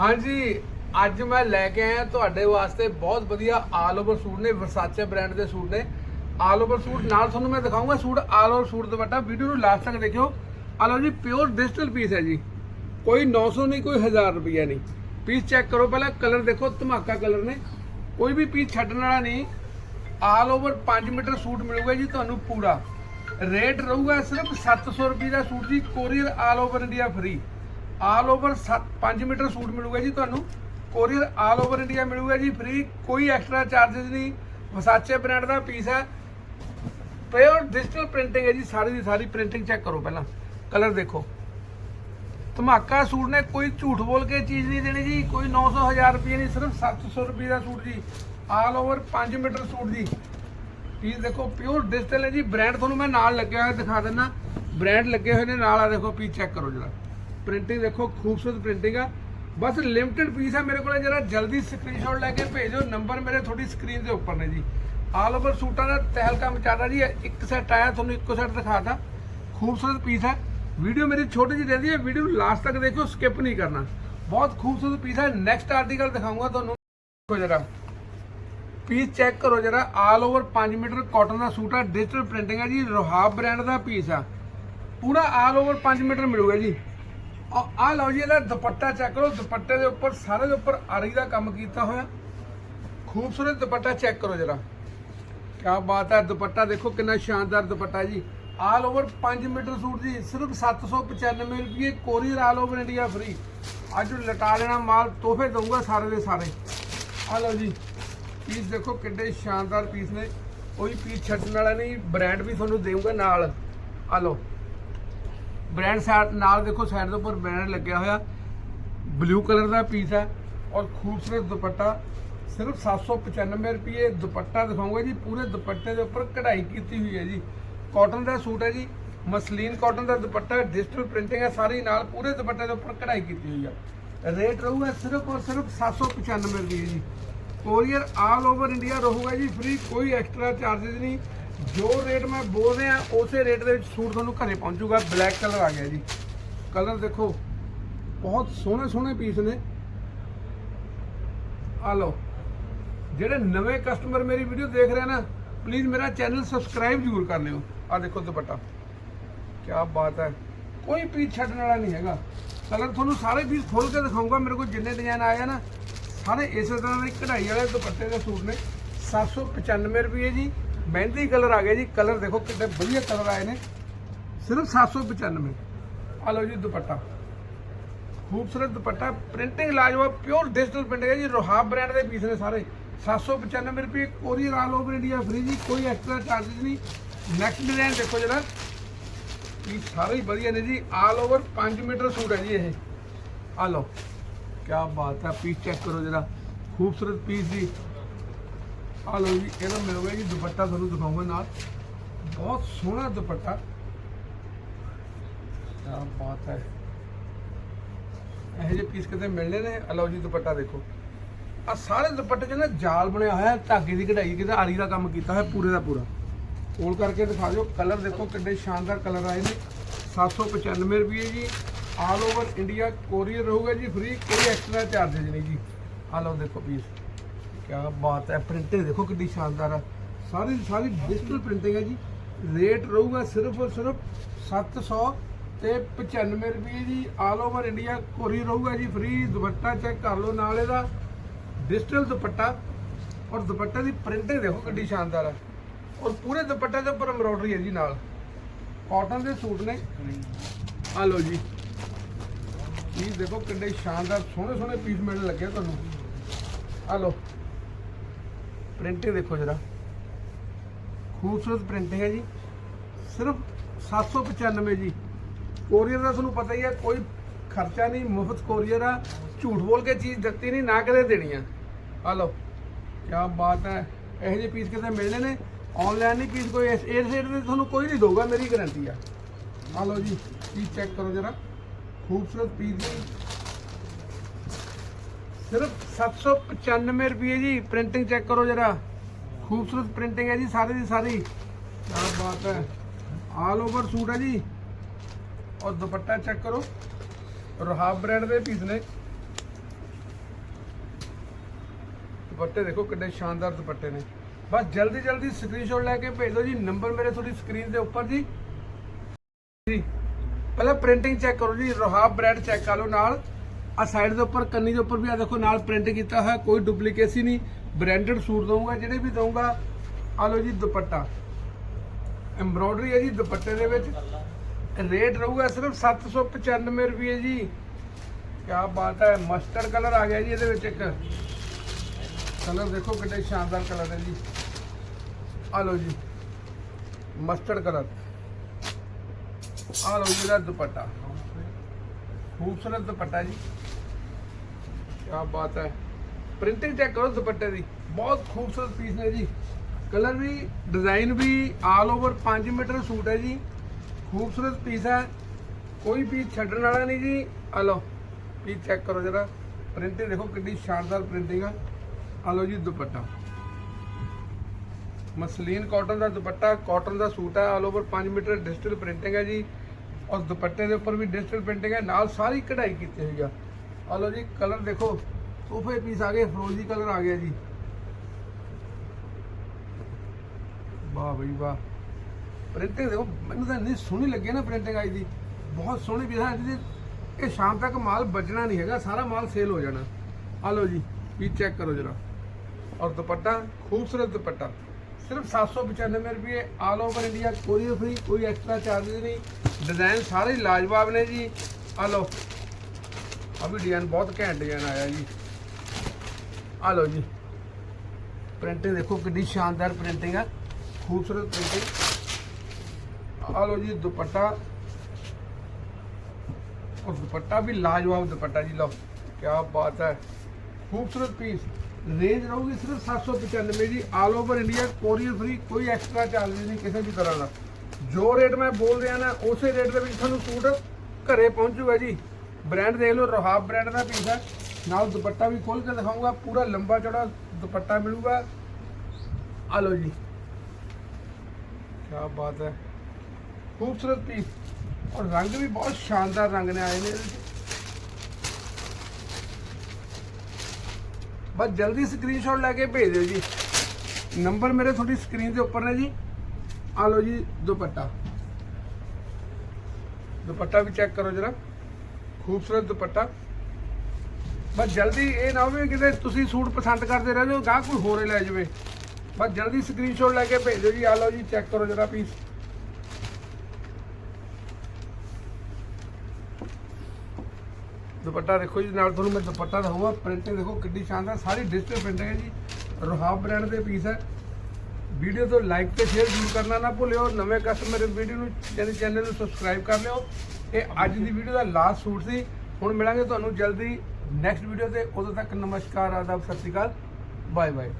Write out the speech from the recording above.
ਹਾਂਜੀ, ਅੱਜ ਮੈਂ ਲੈ ਕੇ ਆਇਆ ਤੁਹਾਡੇ ਵਾਸਤੇ ਬਹੁਤ ਵਧੀਆ ਆਲ ਓਵਰ ਸੂਟ ਨੇ ਵਰਸਾਚੇ ਬ੍ਰਾਂਡ ਦੇ ਸੂਟ ਨੇ। ਆਲ ਓਵਰ ਸੂਟ ਨਾਲ ਤੁਹਾਨੂੰ ਮੈਂ ਦਿਖਾਊਂਗਾ suit, all over suit dupatta. Video ਨੂੰ ਲਾਸਟ ਤੱਕ ਦੇਖਿਓ। ਆ ਲਓ ਜੀ ਪਿਓਰ ਡਿਜੀਟਲ ਪੀਸ ਹੈ ਜੀ। ਕੋਈ 900 ਨਹੀਂ, ਕੋਈ 1000 ਰੁਪਈਆ ਨਹੀਂ। ਪੀਸ ਚੈੱਕ ਕਰੋ ਪਹਿਲਾਂ ਕਲਰ ਦੇਖੋ, ਧਮਾਕਾ ਕਲਰ ਨੇ। ਕੋਈ ਵੀ ਪੀਸ ਛੱਡਣ ਵਾਲਾ ਨਹੀਂ। ਆਲ ਓਵਰ 5 ਮੀਟਰ ਸੂਟ ਮਿਲੂਗਾ ਜੀ ਤੁਹਾਨੂੰ ਪੂਰਾ। ਰੇਟ ਰਹੂਗਾ ਸਿਰਫ 700 ਰੁਪਏ ਦਾ ਸੂਟ ਜੀ courier all over India free all over 5 metre suit ਮਿਲੂਗਾ ਜੀ ਤੁਹਾਨੂੰ। ਕੋਰੀਅਰ ਆਲ ਓਵਰ ਇੰਡੀਆ ਮਿਲੂਗਾ ਜੀ, ਫ੍ਰੀ, ਕੋਈ ਐਕਸਟਰਾ ਚਾਰजेस ਨਹੀਂ। ਵਸਾਚੇ ਬ੍ਰਾਂਡ ਦਾ ਪੀਸ ਹੈ। ਪਿਓਰ ਡਿਜੀਟਲ ਪ੍ਰਿੰਟਿੰਗ ਹੈ ਜੀ, ਸਾਰੀ ਦੀ ਸਾਰੀ ਪ੍ਰਿੰਟਿੰਗ ਚੈੱਕ ਕਰੋ ਪਹਿਲਾਂ। ਕਲਰ ਦੇਖੋ। ਧਮਾਕਾ ਸੂਟ ਨੇ, ਕੋਈ ਝੂਠ ਬੋਲ ਕੇ ਚੀਜ਼ ਨਹੀਂ ਦੇਣੀ ਜੀ, ਕੋਈ 900 1000 ਰੁਪਏ ਨਹੀਂ, ਸਿਰਫ 700 ਰੁਪਏ ਦਾ ਸੂਟ ਜੀ। ਆਲ ਓਵਰ 5 ਮੀਟਰ ਸੂਟ ਜੀ। ਪੀਸ ਦੇਖੋ ਪਿਓਰ ਡਿਜੀਟਲ ਹੈ ਜੀ ਬ੍ਰਾਂਡ ਤੁਹਾਨੂੰ ਮੈਂ ਨਾਲ ਲੱਗਿਆ ਹੋਇਆ ਦਿਖਾ ਦਿੰਦਾ। ਬ੍ਰਾਂਡ ਲੱਗੇ ਹੋਏ ਨੇ, ਨਾਲ ਆ ਦੇਖੋ ਪੀਸ ਚੈੱਕ ਕਰੋ ਜਰਾ। ਪ੍ਰਿੰਟਿੰਗ ਦੇਖੋ ਖੂਬਸੂਰਤ ਪ੍ਰਿੰਟਿੰਗ ਆ ਬਸ ਲਿਮਟਿਡ ਪੀਸ ਆ ਮੇਰੇ ਕੋਲ ਜਰਾ ਜਲਦੀ ਸਕਰੀਨਸ਼ਾਟ ਲੈ ਕੇ ਭੇਜੋ ਨੰਬਰ ਮੇਰੇ ਤੁਹਾਡੀ ਸਕਰੀਨ ਦੇ ਉੱਪਰ ਨੇ ਜੀ ਆਲ ਓਵਰ ਸੂਟਾਂ ਦਾ ਤਹਿਲਕਾ ਮਚਾਦਾ ਜੀ ਇੱਕ ਸੈੱਟ ਆਇਆ ਤੁਹਾਨੂੰ ਇੱਕੋ ਸੈੱਟ ਦਿਖਾਤਾ ਖੂਬਸੂਰਤ ਪੀਸ ਹੈ ਵੀਡੀਓ ਮੇਰੀ ਛੋਟੀ ਜਿਹੀ ਰਹਿੰਦੀ ਹੈ ਵੀਡੀਓ ਨੂੰ ਲਾਸਟ ਤੱਕ ਦੇਖਿਓ ਸਕਿਪ ਨਹੀਂ ਕਰਨਾ ਬਹੁਤ ਖੂਬਸੂਰਤ ਪੀਸ ਹੈ ਨੈਕਸਟ ਆਰਟੀਕਲ ਦਿਖਾਊਂਗਾ ਤੁਹਾਨੂੰ ਦੇਖੋ ਜਰਾ ਪੀਸ ਚੈੱਕ ਕਰੋ ਜਰਾ ਆਲ ਓਵਰ 5 ਮੀਟਰ ਕਾਟਨ ਦਾ ਸੂਟ ਆ ਡਿਜੀਟਲ ਪ੍ਰਿੰਟਿੰਗ ਹੈ ਜੀ ਰੋਹਾਬ ਬ੍ਰਾਂਡ ਦਾ ਪੀਸ ਆ ਪੂਰਾ ਆਲ ਓਵਰ 5 ਮੀਟਰ ਮਿਲੂਗਾ ਜੀ ਆ ਲਓ ਜੀ, ਇਹਦਾ ਦੁਪੱਟਾ ਚੈੱਕ ਕਰੋ। ਦੁਪੱਟੇ ਦੇ ਉੱਪਰ, ਸਾਰੇ ਦੇ ਉੱਪਰ ਆਰੀ ਦਾ ਕੰਮ ਕੀਤਾ ਹੋਇਆ। ਖੂਬਸੂਰਤ ਦੁਪੱਟਾ ਚੈੱਕ ਕਰੋ ਜਰਾ। ਕੀ ਬਾਤ ਹੈ, ਦੁਪੱਟਾ ਦੇਖੋ ਕਿੰਨਾ ਸ਼ਾਨਦਾਰ ਦੁਪੱਟਾ ਜੀ। ਆਲ ਓਵਰ 5 ਮੀਟਰ ਸੂਟ ਜੀ, ਸਿਰਫ 795 ਰੁਪਏ courier all over India free ਅੱਜ ਲਟਾ ਲੈਣਾ ਮਾਲ, ਤੋਹਫੇ ਦਊਂਗਾ ਸਾਰੇ ਦੇ ਸਾਰੇ। ਆ ਲਓ ਜੀ ਪੀਸ ਦੇਖੋ ਕਿੰਨੇ ਸ਼ਾਨਦਾਰ ਪੀਸ ਨੇ। ਕੋਈ ਪੀਸ ਛੱਡਣ ਵਾਲਾ ਨਹੀਂ ਬ੍ਰਾਂਡ ਵੀ ਤੁਹਾਨੂੰ ਦੇਵਾਂਗਾ ਨਾਲ। ਆ ਲਓ। ਬ੍ਰਾਂਡ ਸਾਈਡ ਨਾਲ ਦੇਖੋ ਸਾਈਡ ਦੇ ਉੱਪਰ ਬ੍ਰਾਂਡ ਲੱਗਿਆ ਹੋਇਆ। ਬਲੂ ਕਲਰ ਦਾ ਪੀਸ ਹੈ ਔਰ ਖੂਬਸੂਰਤ ਦੁਪੱਟਾ। ਸਿਰਫ 795 ਰੁਪਏ ਦੁਪੱਟਾ ਦਿਖਾਉਂਗਾ ਜੀ। ਪੂਰੇ ਦੁਪੱਟੇ ਦੇ ਉੱਪਰ ਕਢਾਈ ਕੀਤੀ ਹੋਈ ਹੈ ਜੀ। ਕਾਟਨ ਦਾ ਸੂਟ ਹੈ ਜੀ। ਮਸਲੀਨ ਕਾਟਨ ਦਾ ਦੁਪੱਟਾ ਡਿਜੀਟਲ ਪ੍ਰਿੰਟਿੰਗ ਹੈ। ਸਾਰੀ ਨਾਲ ਪੂਰੇ ਦੁਪੱਟੇ ਦੇ ਉੱਪਰ ਕਢਾਈ ਕੀਤੀ ਹੋਈ ਹੈ। ਰੇਟ ਰਹੂਗਾ ਸਿਰਫ ਔਰ ਸਿਰਫ 795 ਰੁਪਏ ਜੀ। ਕੋਰੀਅਰ ਆਲ ਓਵਰ ਇੰਡੀਆ ਰਹੂਗਾ ਜੀ। ਫ੍ਰੀ ਕੋਈ ਐਕਸਟਰਾ ਚਾਰजेस ਨਹੀਂ। ਜੋ ਰੇਟ ਮੈਂ ਬੋਲ ਰਿਹਾ, ਉਸੇ ਰੇਟ ਦੇ ਵਿੱਚ ਸੂਟ ਤੁਹਾਨੂੰ ਘਰੇ ਪਹੁੰਚੂਗਾ। ਬਲੈਕ ਕਲਰ ਆ ਗਿਆ ਜੀ। ਕਲਰ ਦੇਖੋ, ਬਹੁਤ ਸੋਹਣੇ ਸੋਹਣੇ ਪੀਸ ਨੇ। ਆ ਲਓ। ਜਿਹੜੇ ਨਵੇਂ ਕਸਟਮਰ ਮੇਰੀ ਵੀਡੀਓ ਦੇਖ ਰਹੇ ਨਾ ਪਲੀਜ਼ ਮੇਰਾ ਚੈਨਲ ਸਬਸਕ੍ਰਾਈਬ ਜ਼ਰੂਰ ਕਰ ਲਿਓ। ਆ ਦੇਖੋ ਦੁਪੱਟਾ। ਕੀ ਬਾਤ ਹੈ। ਕੋਈ ਪੀਸ ਛੱਡਣ ਵਾਲਾ ਨਹੀਂ ਹੈਗਾ। ਕਲਰ ਤੁਹਾਨੂੰ ਸਾਰੇ ਪੀਸ ਖੋਲ ਕੇ ਦਿਖਾਊਂਗਾ। ਮੇਰੇ ਕੋਲ ਜਿੰਨੇ ਡਿਜ਼ਾਈਨ ਆਏ ਆ ਨਾ, ਸਾਰੇ ਇਸੇ ਤਰ੍ਹਾਂ ਦੇ ਕਢਾਈ ਵਾਲੇ ਦੁਪੱਟੇ ਦੇ ਸੂਟ ਨੇ। 795 ਰੁਪਏ ਜੀ। ਮਹਿੰਦੀ ਕਲਰ ਆ ਗਿਆ ਜੀ, ਕਲਰ ਦੇਖੋ ਕਿੰਨੇ ਵਧੀਆ ਕਲਰ ਆਏ ਨੇ। ਸਿਰਫ 795 ਆ ਲਓ ਜੀ ਦੁਪੱਟਾ। ਖੂਬਸੂਰਤ ਦੁਪੱਟਾ ਪ੍ਰਿੰਟਿੰਗ ਲਾਜਵਾਬ ਪਿਓਰ ਡਿਜੀਟਲ ਪ੍ਰਿੰਟ ਹੈ ਜੀ, ਰੋਹਾਬ ਬ੍ਰਾਂਡ ਦੇ ਪੀਸ ਨੇ ਸਾਰੇ। 795 ਰੁਪਏ courier all over India free ਜੀ, ਕੋਈ ਐਕਸਟਰਾ ਚਾਰजेस ਨਹੀਂ। ਨੈਕਸਟ ਡਿਜ਼ਾਈਨ ਦੇਖੋ ਜਿਹੜਾ ਇਹ ਸਾਰੇ ਹੀ ਵਧੀਆ ਨੇ ਜੀ ਆਲ ਓਵਰ 5 ਮੀਟਰ ਸੂਟ ਹੈ ਜੀ ਇਹ। ਆ ਲਓ ਕੀ ਬਾਤ ਹੈ ਪੀਸ ਚੈੱਕ ਕਰੋ ਜਰਾ। ਖੂਬਸੂਰਤ ਪੀਸ ਜੀ। ਆ ਲਓ ਜੀ, ਇਹਦਾ ਮਿਲੂਗਾ ਜੀ ਦੁਪੱਟਾ ਤੁਹਾਨੂੰ ਦਿਖਾਉਂਗਾ ਨਾਲ। ਬਹੁਤ ਸੋਹਣਾ ਦੁਪੱਟਾ। ਕੀ ਬਾਤ ਹੈ। ਇਹੋ ਜਿਹੇ ਪੀਸ ਕਿਤੇ ਮਿਲਣੇ ਨੇ? ਆ ਲਓ ਜੀ ਦੁਪੱਟਾ ਦੇਖੋ। ਆ ਸਾਰੇ ਦੁਪੱਟੇ 'ਚ ਨਾ ਜਾਲ ਬਣਿਆ ਹੋਇਆ ਧਾਗੇ ਦੀ ਕਢਾਈ, ਕਿਤੇ ਆਰੀ ਦਾ ਕੰਮ ਕੀਤਾ ਹੋਇਆ, ਪੂਰੇ ਦਾ ਪੂਰਾ। ਕੋਲ ਕਰਕੇ ਦਿਖਾ ਦਿਓ ਕਲਰ ਦੇਖੋ ਕਿੰਨੇ ਸ਼ਾਨਦਾਰ ਕਲਰ ਆਏ ਨੇ। 795 ਰੁਪਏ ਜੀ। ਆਲ ਓਵਰ ਇੰਡੀਆ ਕੋਰੀਅਰ ਰਹੂਗਾ ਜੀ ਫ੍ਰੀ ਕੋਈ ਐਕਸਟਰਾ ਚਾਰजेस ਨਹੀਂ ਜੀ। ਆ ਲਓ ਦੇਖੋ ਪੀਸ ਕੀ ਬਾਤ ਹੈ ਪ੍ਰਿੰਟਿੰਗ ਦੇਖੋ ਕਿੰਨੀ ਸ਼ਾਨਦਾਰ ਹੈ ਸਾਰੀ ਦੀ ਸਾਰੀ ਡਿਜੀਟਲ ਪ੍ਰਿੰਟਿੰਗ ਹੈ ਜੀ। ਰੇਟ ਰਹੂਗਾ ਸਿਰਫ ਔਰ ਸਿਰਫ 700 ਤੇ 95 ਰੁਪਏ ਜੀ। ਆਲ ਓਵਰ ਇੰਡੀਆ ਕੋਰੀਅਰ ਰਹੂਗਾ ਜੀ ਫ੍ਰੀ ਦੁਪੱਟਾ ਚੈੱਕ ਕਰ ਲਓ ਨਾਲ ਇਹਦਾ। ਡਿਜੀਟਲ ਦੁਪੱਟਾ ਔਰ ਦੁਪੱਟੇ ਦੀ ਪ੍ਰਿੰਟਿੰਗ ਦੇਖੋ ਕਿੰਨੀ ਸ਼ਾਨਦਾਰ ਹੈ ਔਰ ਪੂਰੇ ਦੁਪੱਟੇ ਦੇ ਉੱਪਰ ਐਮਬ੍ਰੋਇਡਰੀ ਹੈ ਜੀ ਨਾਲ। ਕਾਟਨ ਦੇ ਸੂਟ ਨੇ। ਆ ਲਓ ਜੀ। ਪੀਸ ਦੇਖੋ ਕਿੰਨੇ ਸ਼ਾਨਦਾਰ ਸੋਹਣੇ ਸੋਹਣੇ ਪੀਸ ਮਿਲਣ ਲੱਗੇ ਤੁਹਾਨੂੰ। ਆ ਲਓ। ਪ੍ਰਿੰਟਿੰਗ ਦੇਖੋ ਜਰਾ। ਖੂਬਸੂਰਤ ਪ੍ਰਿੰਟਿੰਗ ਹੈ ਜੀ। ਸਿਰਫ 795 ਜੀ। ਕੋਰੀਅਰ ਦਾ ਤੁਹਾਨੂੰ ਪਤਾ ਹੀ ਹੈ, ਕੋਈ ਖਰਚਾ ਨਹੀਂ, ਮੁਫਤ ਕੋਰੀਅਰ ਆ। ਝੂਠ ਬੋਲ ਕੇ ਚੀਜ਼ ਦਿੱਤੀ ਨਹੀਂ, ਨਾ ਕਦੇ ਦੇਣੀ ਆ। ਆ ਲਓ ਕੀ ਬਾਤ ਹੈ। ਇਹੋ ਜਿਹੇ ਪੀਸ ਕਿਤੇ ਮਿਲਣੇ ਨੇ। ਆਨਲਾਈਨ ਨਹੀਂ ਪੀਸ ਕੋਈ, ਇਸ ਇਸ ਰੇਟ ਤੇ ਤੁਹਾਨੂੰ ਕੋਈ ਨਹੀਂ ਦਊਗਾ, ਮੇਰੀ ਗਾਰੰਟੀ ਆ। ਆ ਲਓ ਜੀ ਪੀਸ ਚੈੱਕ ਕਰੋ ਜਰਾ। ਖੂਬਸੂਰਤ ਪੀਸ ਜੀ। ਸਿਰਫ 795 ਰੁਪਏ ਜੀ। ਪ੍ਰਿੰਟਿੰਗ ਚੈੱਕ ਕਰੋ ਜਰਾ। ਖੂਬਸੂਰਤ ਪ੍ਰਿੰਟਿੰਗ ਹੈ ਜੀ, ਸਾਰੀ ਦੀ ਸਾਰੀ। ਕੀ ਬਾਤ ਹੈ। ਆਲ ਓਵਰ ਸੂਟ ਹੈ ਜੀ। ਔਰ ਦੁਪੱਟਾ ਚੈੱਕ ਕਰੋ। ਰਹਾਬ ਬ੍ਰਾਂਡ ਦੇ ਪੀਸ ਨੇ। ਦੁਪੱਟੇ ਦੇਖੋ ਕਿੰਨੇ ਸ਼ਾਨਦਾਰ ਦੁਪੱਟੇ ਨੇ। ਬਸ ਜਲਦੀ ਜਲਦੀ ਸਕਰੀਨਸ਼ਾਟ ਲੈ ਕੇ ਭੇਜ ਦਿਓ ਜੀ। ਨੰਬਰ ਮੇਰੇ ਤੁਹਾਡੀ ਸਕਰੀਨ ਦੇ ਉੱਪਰ ਜੀ। ਜੀ। ਪਹਿਲਾਂ ਪ੍ਰਿੰਟਿੰਗ ਚੈੱਕ ਕਰੋ ਜੀ। ਰੋਹਾਬ ਬ੍ਰੈਡ ਚੈੱਕ ਕਰ ਲਓ ਨਾਲ। ਆ ਸਾਈਡ ਦੇ ਉੱਪਰ, ਕੰਨੀ ਦੇ ਉੱਪਰ ਵੀ ਆ ਦੇਖੋ ਨਾਲ ਪ੍ਰਿੰਟ ਕੀਤਾ ਹੋਇਆ, ਕੋਈ ਡੁਪਲੀਕੇਸੀ ਨਹੀਂ। ਬ੍ਰਾਂਡਡ ਸੂਟ ਦਊਂਗਾ, ਜਿਹੜੇ ਵੀ ਦਊਂਗਾ ਆ ਲਓ ਜੀ ਦੁਪੱਟਾ। ਐਮਬ੍ਰੋਇਡਰੀ ਹੈ ਜੀ ਦੁਪੱਟੇ ਦੇ ਵਿੱਚ। ਰੇਟ ਰਹੂਗਾ ਸਿਰਫ 795 ਰੁਪਏ ਜੀ। ਕੀ ਬਾਤ ਹੈ ਮਸਟਰਡ ਕਲਰ ਆ ਗਿਆ ਜੀ ਇਹਦੇ ਵਿੱਚ ਇੱਕ। ਕਲਰ ਦੇਖੋ ਕਿੰਨੇ ਸ਼ਾਨਦਾਰ ਕਲਰ ਹੈ ਜੀ। ਆ ਲਓ ਜੀ ਮਸਟਰਡ ਕਲਰ ਆ ਲਓ ਜੀ ਇਹਦਾ ਦੁਪੱਟਾ। ਖੂਬਸੂਰਤ ਦੁਪੱਟਾ ਜੀ। ਕੀ ਬਾਤ ਹੈ। ਪ੍ਰਿੰਟਿੰਗ ਚੈੱਕ ਕਰੋ ਦੁਪੱਟੇ ਦੀ। ਬਹੁਤ ਖੂਬਸੂਰਤ ਪੀਸ ਨੇ ਜੀ। ਕਲਰ ਵੀ ਡਿਜ਼ਾਈਨ ਵੀ ਆਲ ਓਵਰ 5 ਮੀਟਰ ਸੂਟ ਹੈ ਜੀ। ਖੂਬਸੂਰਤ ਪੀਸ ਹੈ। ਕੋਈ ਪੀਸ ਛੱਡਣ ਵਾਲਾ ਨਹੀਂ ਜੀ। ਆ ਲਓ ਪੀਸ ਚੈੱਕ ਕਰੋ ਜਰਾ। ਪ੍ਰਿੰਟਿੰਗ ਦੇਖੋ ਕਿੰਨੀ ਸ਼ਾਨਦਾਰ ਪ੍ਰਿੰਟਿੰਗ ਆ। ਆ ਲਓ ਜੀ ਦੁਪੱਟਾ। ਮਸਲੀਨ ਕਾਟਨ ਦਾ ਦੁਪੱਟਾ ਕਾਟਨ ਦਾ ਸੂਟ ਹੈ। All over 5 metre digital printing ਹੈ ਜੀ। ਔਰ ਦੁਪੱਟੇ ਦੇ ਉੱਪਰ ਵੀ ਡਿਜੀਟਲ ਪ੍ਰਿੰਟਿੰਗ ਹੈ, ਨਾਲ ਸਾਰੀ ਕਢਾਈ ਕੀਤੀ ਹੋਈ ਆ। ਆ ਲਓ ਜੀ, ਕਲਰ ਦੇਖੋ, ਸੋਫੇ ਪੀਸ ਆ ਗਏ, ਫਰੋਜ਼ੀ ਕਲਰ ਆ ਗਿਆ ਜੀ। ਵਾਹ ਬਈ ਵਾਹ। ਪ੍ਰਿੰਟਿੰਗ ਦੇਖੋ, ਮੈਨੂੰ ਤਾਂ ਇੰਨੀ ਸੋਹਣੀ ਲੱਗੀ ਨਾ ਪ੍ਰਿੰਟਿੰਗ ਆਈ ਦੀ। ਬਹੁਤ ਸੋਹਣੀ ਪੀਸ ਹੈ ਜੀ, ਇਹ ਸ਼ਾਮ ਤੱਕ ਮਾਲ ਬਚਣਾ ਨਹੀਂ ਹੈਗਾ, ਸਾਰਾ ਮਾਲ ਸੇਲ ਹੋ ਜਾਣਾ। ਆ ਲਓ ਜੀ, ਵੀ ਚੈੱਕ ਕਰੋ ਜਰਾ। ਔਰ ਦੁਪੱਟਾ, ਖੂਬਸੂਰਤ ਦੁਪੱਟਾ। ਸਿਰਫ 795 ਰੁਪਏ all over India courier free ਕੋਈ ਐਕਸਟਰਾ ਚਾਰजेस ਨਹੀਂ। ਡਿਜ਼ਾਈਨ ਸਾਰੇ ਲਾਜਵਾਬ ਨੇ ਜੀ। ਆ ਲਓ। ਆ ਵੀ ਡਿਜ਼ਾਈਨ ਬਹੁਤ ਘੈਂਟ ਡਿਜ਼ਾਈਨ ਆਇਆ ਜੀ। ਆ ਲਓ ਜੀ। ਪ੍ਰਿੰਟਿੰਗ ਦੇਖੋ ਕਿੰਨੀ ਸ਼ਾਨਦਾਰ ਪ੍ਰਿੰਟਿੰਗ ਆ। ਖੂਬਸੂਰਤ ਪ੍ਰਿੰਟਿੰਗ ਆ ਲਓ ਜੀ ਦੁਪੱਟਾ। ਉਹ ਦੁਪੱਟਾ ਵੀ ਲਾਜਵਾਬ ਦੁਪੱਟਾ ਜੀ, ਲਓ। ਕੀ ਬਾਤ ਹੈ। ਖੂਬਸੂਰਤ ਪੀਸ ਰੇਂਜ ਰਹੂਗੀ ਸਿਰਫ 795 ਜੀ all over India courier free ਕੋਈ ਐਕਸਟਰਾ ਚਾਰਜ ਨਹੀਂ, ਕਿਸੇ ਵੀ ਤਰ੍ਹਾਂ ਦਾ। ਜੋ ਰੇਟ ਮੈਂ ਬੋਲ ਰਿਹਾ ਨਾ, ਉਸੇ ਰੇਟ ਦੇ ਵਿੱਚ ਤੁਹਾਨੂੰ ਸੂਟ ਘਰੇ ਪਹੁੰਚੂਗਾ ਜੀ। ਬ੍ਰਾਂਡ ਦੇਖ ਲਓ, ਰੋਹਾਬ ਬ੍ਰਾਂਡ ਦਾ ਪੀਸ ਹੈ। ਨਾਲ ਦੁਪੱਟਾ ਵੀ ਖੋਲ ਕੇ ਦਿਖਾਊਂਗਾ ਪੂਰਾ ਲੰਬਾ ਚੌੜਾ ਦੁਪੱਟਾ ਮਿਲੂਗਾ। ਆ ਲਓ ਜੀ। ਕੀ ਬਾਤ ਹੈ। ਖੂਬਸੂਰਤ ਪੀਸ ਔਰ ਰੰਗ ਵੀ ਬਹੁਤ ਸ਼ਾਨਦਾਰ ਰੰਗ ਨੇ, ਆਏ ਨੇ ਇਹਦੇ 'ਚ। ਬਸ ਜਲਦੀ ਸਕਰੀਨਸ਼ਾਟ ਲੈ ਕੇ ਭੇਜ ਦਿਓ ਜੀ। ਨੰਬਰ ਮੇਰੇ ਤੁਹਾਡੀ ਸਕਰੀਨ ਦੇ ਉੱਪਰ ਨੇ ਜੀ। ਆ ਲਓ ਜੀ, ਦੁਪੱਟਾ। ਦੁਪੱਟਾ ਵੀ ਚੈੱਕ ਕਰੋ ਜਰਾ। ਖੂਬਸੂਰਤ ਦੁਪੱਟਾ। ਬਸ ਜਲਦੀ ਇਹ ਨਾ ਹੋਵੇ ਕਿਤੇ ਤੁਸੀਂ ਸੂਟ ਪਸੰਦ ਕਰਦੇ ਰਹਿ ਜਾਓ ਗਾਹ ਕੋਈ ਹੋਰ ਲੈ ਜਾਵੇ। ਬਸ ਜਲਦੀ ਸਕਰੀਨਸ਼ਾਟ ਲੈ ਕੇ ਭੇਜ ਦਿਓ ਜੀ। ਆ ਲਓ ਜੀ ਚੈੱਕ ਕਰੋ ਜਰਾ ਪੀਸ ਦੁਪੱਟਾ ਦੇਖੋ ਜੀ, ਨਾਲ ਤੁਹਾਨੂੰ ਮੈਂ ਦੁਪੱਟਾ ਦਿਖਾਉਂਗਾ ਪ੍ਰਿੰਟਿੰਗ ਦੇਖੋ ਕਿੰਨੀ ਸ਼ਾਨਦਾਰ, ਸਾਰੀ ਡਿਜੀਟਲ ਪ੍ਰਿੰਟਿੰਗ ਹੈ ਜੀ। ਰੋਹਾਬ ਬ੍ਰਾਂਡ ਦੇ ਪੀਸ ਹੈ। ਵੀਡੀਓ ਤੋਂ ਲਾਈਕ ਤੇ ਸ਼ੇਅਰ ਜ਼ਰੂਰ ਕਰਨਾ ਨਾ ਭੁੱਲਿਓ। ਨਵੇਂ ਕਸਟਮਰ ਇਸ ਵੀਡੀਓ ਨੂੰ ਚੈਨਲ ਚੈਨਲ ਨੂੰ ਸਬਸਕ੍ਰਾਈਬ ਕਰ ਲਿਓ। ਇਹ ਅੱਜ ਦੀ ਵੀਡੀਓ ਦਾ ਲਾਸਟ ਸੂਟ ਸੀ। ਹੁਣ ਮਿਲਾਂਗੇ ਤੁਹਾਨੂੰ ਜਲਦੀ। ਨੈਕਸਟ ਵੀਡੀਓ ਤੇ ਉਦੋਂ ਤੱਕ ਨਮਸਕਾਰ, ਆਦਾਬ, ਸਤਿ ਸ਼੍ਰੀ ਅਕਾਲ। Bye bye